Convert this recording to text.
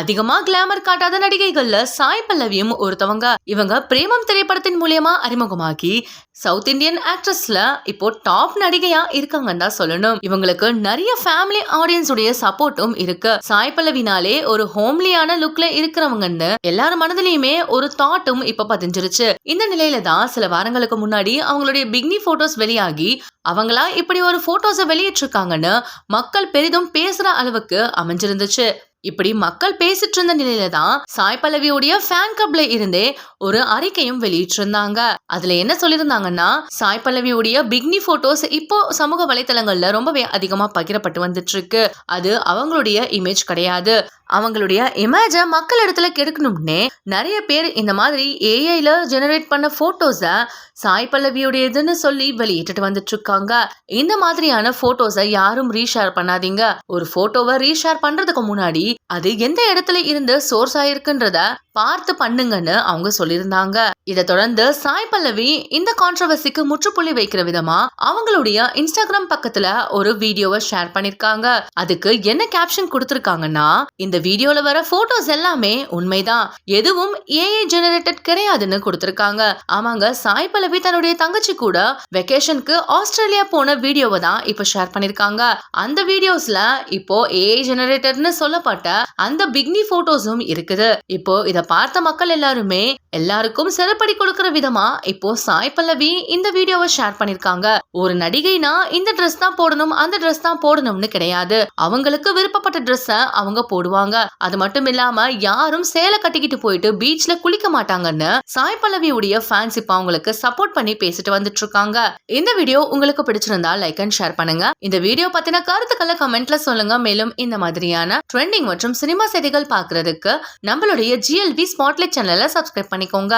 அதிகமா கிளாமர் காட்டாத நடிகைகள்ல சாய் பல்லவியும் ஒருத்தவங்க. இவங்க பிரேமம் திரைப்படத்தின் மூலியமா அறிமுகமாகி சவுத் இந்தியன் ஆக்ட்ரஸ்ல இப்போ டாப் நடிகையா இருக்காங்கன்னு தான் சொல்லணும். இவங்களுக்கு நிறைய ஃபேமிலி ஆடியன்ஸ் உடைய சப்போர்ட்டும் இருக்கு. சாய் பல்லவினாலே ஒரு ஹோம்லியான லுக்ல இருக்கிறவங்கன்னு எல்லார் மனதிலயுமே ஒரு தாட்டும் இப்ப பதிஞ்சிருச்சு. இந்த நிலையில தான் சில வாரங்களுக்கு முன்னாடி அவங்களுடைய பிக்னி போட்டோஸ் வெளியாகி அவங்களா இப்படி ஒரு போட்டோஸை வெளியிட்டிருக்காங்கன்னு மக்கள் பெரிதும் பேசுற அளவுக்கு அமைஞ்சிருந்துச்சு. இப்படி மக்கள் பேசிட்டு இருந்த நிலையில தான் சாய் பல்லவியுடைய ஃபேன் கிளப்ல இருந்தே ஒரு அறிக்கையும் வெளியிட்டிருந்தாங்க. அதுல என்ன சொல்லியிருந்தாங்கன்னா சாய் பல்லவியுடைய பிக்னி போட்டோஸ் இப்போ சமூக வலைத்தளங்கள்ல ரொம்பவே அதிகமா பகிரப்பட்டு வந்துட்டு இருக்கு அது அவங்களுடைய இமேஜ் கிடையாது. அவங்களுடைய இமேஜை மக்கள் இடத்துல கெடுக்கணும்னே நிறைய பேர் இந்த மாதிரி ஏஐல ஜெனரேட் பண்ண போட்டோஸை சாய் பல்லவியுடையதுன்னு சொல்லி வெளியிட்டுட்டு வந்துட்டு இருக்காங்க இந்த மாதிரியான போட்டோஸை யாரும் ரீஷேர் பண்ணாதீங்க. ஒரு போட்டோவை ரீஷேர் பண்றதுக்கு முன்னாடி அது எந்த இடத்துல இருந்து சோர்ஸ் ஆயிருக்குன்றத பார்த்து பண்ணுங்கன்னு அவங்க சொல்லியிருந்தாங்க. இதை தொடர்ந்து சாய் பல்லவி இந்த கான்ட்ரவர்சிக்கு முற்றுப்புள்ளி வைக்கிற விதமா அவங்களுடைய இன்ஸ்டாகிராம் பக்கத்துல ஒரு வீடியோவை ஷேர் பண்ணிருக்காங்க அதுக்கு என்ன கேப்ஷன் கொடுத்திருக்காங்கன்னா இந்த வீடியோல வர போட்டோஸ் எல்லாமே உண்மைதான். எதுவும் ஏஐ ஜெனரேட்டட் கிடையாதுன்னு கொடுத்திருக்காங்க. ஆமாங்க சாய் பல்லவி தன்னுடைய தங்கச்சி கூட வெக்கேஷனுக்கு ஆஸ்திரேலியா போன வீடியோவை தான் இப்ப ஷேர் பண்ணிருக்காங்க அந்த வீடியோஸ்ல இப்போ ஏஐ ஜெனரேட்டர்னு சொல்லப்பட்ட அந்த பிக்னி போட்டோஸும் இருக்குது. இப்போ இத பார்த்த மக்கள் எல்லாருமே எல்லாருக்கும் சிறப்படி கொடுக்கிற விதமா இப்போ சாய் பல்லவி இந்த வீடியோவை ஷேர் பண்ணிருக்காங்க. ஒரு நடிகைனா இந்த ட்ரெஸ் தான் போடணும் அந்த ட்ரெஸ் தான் போடணும்னு கிடையாது. அவங்களுக்கு விருப்பப்பட்ட ட்ரெஸ்ஸ அவங்க போடுவாங்க. அது மட்டும் இல்லாம யாரும் சேலை கட்டிக்கிட்டு போயிட்டு பீச்ல குளிக்க மாட்டாங்கன்னு சாய் பல்லவியுடைய ஃபேன்ஸ் இப்போ அவங்களுக்கு சப்போர்ட் பண்ணி பேசிட்டு வந்துட்டு இருக்காங்க. இந்த வீடியோ உங்களுக்கு பிடிச்சிருந்தா லைக் அண்ட் ஷேர் பண்ணுங்க. இந்த வீடியோ பத்தின கருத்துக்களை கமெண்ட்ல சொல்லுங்க. மேலும் இந்த மாதிரியான ட்ரெண்டிங் மற்றும் சினிமா செய்திகள் பாக்குறதுக்கு நம்மளுடைய ஜிஎல் ஜிஎல்வி ஸ்பாட்லைட் சேனலை சப்ஸ்கிரைப் பண்ணிக்கோங்க.